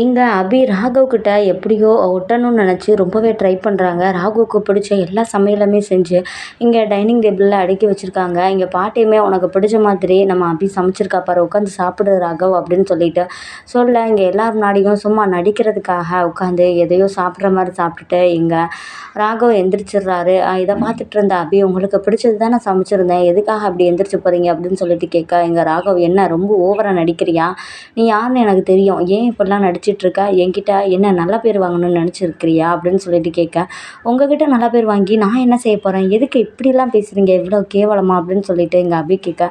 எங்கள் அபி ராகவ் கிட்ட எப்படியோ ஒட்டணும்னு நினச்சி ரொம்பவே ட்ரை பண்ணுறாங்க ராகுவுக்கு பிடிச்ச எல்லா சமையலுமே செஞ்சு இங்கே டைனிங் டேபிளில் அடுக்கி வச்சுருக்காங்க. இங்கே பாட்டியுமே உனக்கு பிடிச்ச மாதிரி நம்ம அபி சமைச்சிருக்கா பாரு உட்காந்து சாப்பிடு ராகவ் அப்படின்னு சொல்லிட்டு சொல்ல இங்கே எல்லார் முன்னாடியும் சும்மா நடிக்கிறதுக்காக உட்காந்து எதையோ சாப்பிட்ற மாதிரி சாப்பிட்டுட்டு இங்கே ராகவ் எந்திரிச்சிடுறாரு. இதை பார்த்துட்டு இருந்த அபி உங்களுக்கு பிடிச்சது தான் நான் சமைச்சிருந்தேன். எதுக்காக அப்படி எந்திரிச்சு போகிறீங்க அப்படின்னு சொல்லிட்டு கேட்க இங்கே ராகவ் என்ன ரொம்ப ஓவராக நடிக்கிறியா? நீ யாருன்னு எனக்கு தெரியும். ஏன் இப்படிலாம் நடிச்சிட்ருக்க என்கிட்ட என்ன நல்ல பேர் வாங்கணும்னு நினச்சிருக்கிறியா? அப்படின்னு சொல்லிட்டு கேட்க உங்ககிட்ட நல்ல பேர் வாங்கி நான் என்ன செய்ய போகிறேன் எதுக்கு இப்படிலாம் பேசுகிறீங்க இவ்வளோ கேவலமா? அப்படின்னு சொல்லிட்டு எங்கள் அபி கேட்க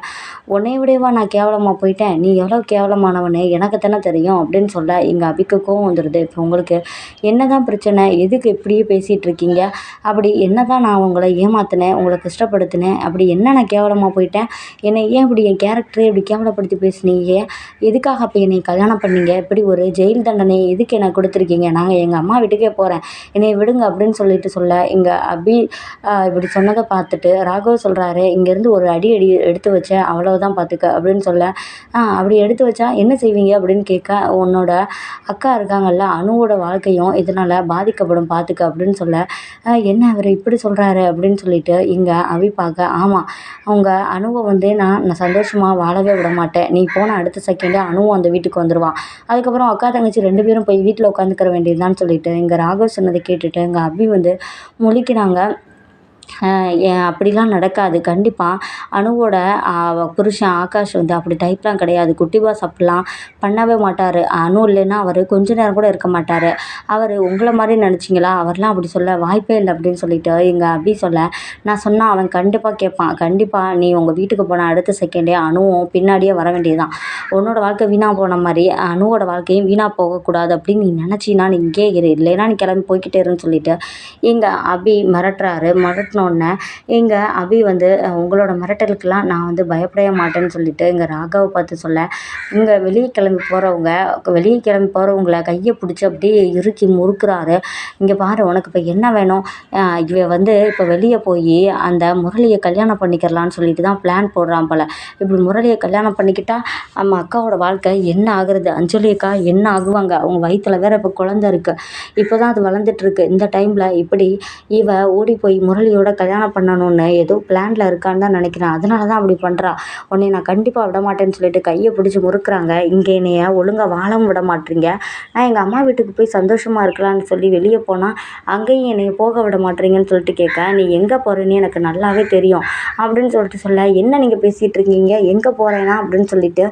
உன்னை விடவா நான் கேவலமாக போயிட்டேன்? நீ எவ்வளோ கேவலமானவனே எனக்கு தானே தெரியும். அப்படின்னு சொல்ல எங்கள் அபிக்கு கோவம் வந்துடுது இப்போ உங்களுக்கு என்ன தான் பிரச்சனை? எதுக்கு இப்படியே பேசிகிட்டு இருக்கீங்க அப்படி என்ன தான் நான் உங்களை ஏமாத்தினேன்? உங்களை கஷ்டப்படுத்தினேன் அப்படி என்ன நான் கேவலமாக போயிட்டேன்? என்னை ஏன் இப்படி என் கேரக்டரே இப்படி கேவலப்படுத்தி பேசுனீங்க? எதுக்காக அப்போ என்னை கல்யாணம் பண்ணீங்க? இப்படி ஒரு ஜெய் ஜெயில் தண்டனை எதுக்கு எனக்கு கொடுத்துருக்கீங்க? நாங்கள் எங்கள் அம்மா வீட்டுக்கே போகிறேன் என்னை விடுங்க அப்படின்னு சொல்லிட்டு சொல்ல இங்கே அபி இப்படி சொன்னதை பார்த்துட்டு ராகவ் சொல்கிறாரு இங்கேருந்து ஒரு அடி அடி எடுத்து வச்சேன் அவ்வளோதான் பார்த்துக்க அப்படின்னு சொல்ல. அப்படி எடுத்து வச்சா என்ன செய்வீங்க? அப்படின்னு கேட்க உன்னோட அக்கா இருக்காங்கல்ல அணுவோட வாழ்க்கையும் இதனால் பாதிக்கப்படும் பார்த்துக்க அப்படின்னு சொல்ல. என்ன அவர் இப்படி சொல்கிறாரு அப்படின்னு சொல்லிட்டு இங்கே அவி பார்க்க ஆமாம் அவங்க அணுவை வந்து நான் நான் சந்தோஷமாக வாழவே விட மாட்டேன் நீ போன அடுத்த செகண்டே அணுவும் அந்த வீட்டுக்கு வந்துடுவான் அதுக்கப்புறம் அக்கா தங்கச்சி ரெண்டு பேரும் போய் வீட்டில் உட்காந்துக்கிற வேண்டியதுதான்னு சொல்லிட்டு இங்கே ராகவ் சொன்னதை கேட்டுட்டு எங்கள் அபி வந்து முழிக்கிறாங்க. அப்படிலாம் நடக்காது. கண்டிப்பாக அனுவோட புருஷன் ஆகாஷ் வந்து அப்படி டைப்லாம் கிடையாது. குட்டி பாஸ் அப்படிலாம் பண்ணவே மாட்டார். அனு இல்லைன்னா அவர் கொஞ்ச நேரம் கூட இருக்க மாட்டார். அவர் உங்களை மாதிரி நினச்சிங்களா? அவர்லாம் அப்படி சொல்ல வாய்ப்பே இல்லை அப்படின்னு சொல்லிட்டு எங்கள் அபி சொல்ல? நான் சொன்னால் அவன் கண்டிப்பாக கேட்பான். கண்டிப்பாக நீ உங்கள் வீட்டுக்கு போன அடுத்த செகண்டே அணுவும் பின்னாடியே வர வேண்டியதுதான். உன்னோட வாழ்க்கை வீணாக போன மாதிரி அணுவோட வாழ்க்கையும் வீணாக போகக்கூடாது அப்படின்னு நீ நினச்சின்னா நீ இங்கே இரு. இல்லைன்னா நீ கிளம்பி போய்க்கிட்டே இருன்னு சொல்லிட்டு எங்கள் அபி மிரட்டுறாரு. மிரட்டினோடனே சொன்னேன் இங்கே அபி வந்து உங்களோட மிரட்டலுக்கெல்லாம் நான் வந்து பயப்படவே மாட்டேன்னு சொல்லிட்டு இங்கே ராகாவை பார்த்து சொல்ல இங்கே வெளியே கிளம்பி போகிறவங்க வெளியே கிளம்பி போகிறவங்கள கையை பிடிச்சி அப்படியே இறுக்கி முறுக்குறாரு. இங்கே பாரு உனக்கு இப்போ என்ன வேணும்? இவ வந்து இப்போ வெளியே போய் அந்த முரளியை கல்யாணம் பண்ணிக்கிறலான்னு சொல்லிட்டு தான் பிளான் போடுறான் போல். இப்படி முரளியை கல்யாணம் பண்ணிக்கிட்டா நம்ம அக்காவோட வாழ்க்கை என்ன ஆகுறது? அஞ்சலி அக்கா என்ன ஆகுவாங்க? அவங்க வயிற்றில் வேற இப்போ குழந்த இருக்குது இப்போ தான் அது வளர்ந்துட்டுருக்கு இந்த டைமில் இப்படி இவ ஓடி போய் முரளியோட கல்யாணம் பண்ணணும்னு ஏதோ பிளானில் இருக்கான்னு தான் நினைக்கிறேன். அதனால தான் அப்படி பண்ணுறா உன்னை நான் கண்டிப்பாக விட மாட்டேன்னு சொல்லிட்டு கையை பிடிச்சி முறுக்குறாங்க. இங்கே என்னைய ஒழுங்காக வாழவும் விட மாட்டீங்க நான் எங்கள் அம்மா வீட்டுக்கு போய் சந்தோஷமாக இருக்கலாம்னு சொல்லி வெளியே போனால் அங்கேயும் என்னை போக விட மாட்டீங்கன்னு சொல்லிட்டு கேட்க நீ எங்கே போகிறேன்னு எனக்கு நல்லாவே தெரியும். அப்படின்னு சொல்லிட்டு சொல்ல என்ன நீங்கள் பேசிகிட்டு இருக்கீங்க? எங்கே போகிறேன்னா அப்படின்னு சொல்லிட்டு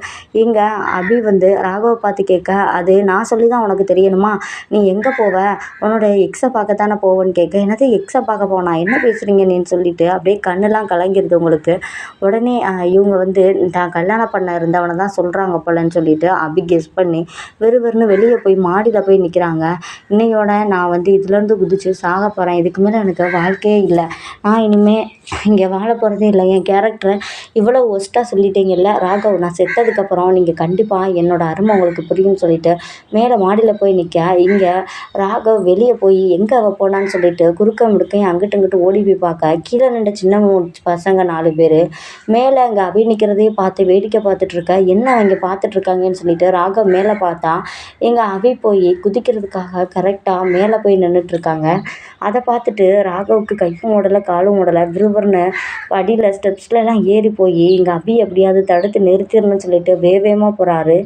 எங்கள் அபி வந்து ராகவை பார்த்து கேட்க அது நான் சொல்லி தான் உனக்கு தெரியணுமா? நீ எங்கே போவ? உன்னோட எக்ஸை பார்க்கத்தானே போவேன்னு கேட்க என்னது எக்ஸை பார்க்க போனா? என்ன பேச பேசுகிறீங்க நீன்னு சொல்லிட்டு அப்படியே கண்ணெல்லாம் கலங்கிருது உங்களுக்கு. உடனே இவங்க வந்து தான் கல்யாணம் பண்ண இருந்தவனை தான் சொல்கிறாங்க போலன்னு சொல்லிட்டு அப்படி கெஸ் பண்ணி வெறுவெறுன்னு வெளியே போய் மாடியில் போய் நிற்கிறாங்க இன்னையோட நான் வந்து இதுலேருந்து குதிச்சு சாக போகிறேன் இதுக்கு மேலே எனக்கு வாழ்க்கையே இல்லை. நான் இனிமேல் இங்கே வாழ போகிறதே இல்லை. என் கேரக்டரை இவ்வளோ ஒஸ்ட்டாக சொல்லிட்டீங்கல்ல ராகவ் நான் செத்ததுக்கப்புறம் நீங்கள் கண்டிப்பாக என்னோடய அருமை உங்களுக்கு புரியும்னு சொல்லிட்டு மேலே மாடியில் போய் நிற்க இங்கே ராகவ் வெளியே போய் எங்கே அவள் போனான்னு சொல்லிட்டு குறுக்க முடுக்கையும் அங்கிட்டு இங்கிட்டு ஓடி திரும்பி பார்க்க கீழே நின்ற சின்ன பசங்க நாலு பேர் மேலே அங்கே அபி நிற்கிறதையும் பார்த்து வேடிக்கை பார்த்துட்ருக்க என்ன அவங்க பார்த்துட்ருக்காங்கன்னு சொல்லிட்டு ராகவ் மேலே பார்த்தா எங்கள் அபி போய் குதிக்கிறதுக்காக கரெக்டாக மேலே போய் நின்றுட்டுருக்காங்க அதை பார்த்துட்டு ராகவுக்கு கைப்பு ஓடலை காலும் ஓடலை விறுவிறுன்னு படியில் ஸ்டெப்ஸ்லலாம் ஏறி போய் எங்கள் அபி எப்படியாவது தடுத்து நிறுத்திடணும்னு சொல்லிட்டு வேவேமாக போகிறாரு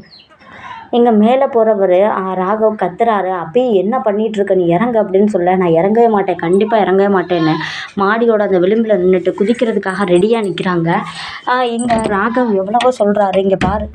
இங்கே மேலே போகிறவர் ராகவ் கத்துறாரு. அப்பயும் என்ன பண்ணிகிட்ருக்க நீ இறங்கு அப்படின்னு சொல்ல நான் இறங்கவே மாட்டேன். கண்டிப்பாக இறங்கவே மாட்டேன்னு. மாடியோட அந்த விளிம்பில் நின்றுட்டு குதிக்கிறதுக்காக ரெடியாக நிற்கிறாங்க இங்கே ராகவ் எவ்வளவோ சொல்கிறாரு இங்கே பாரு.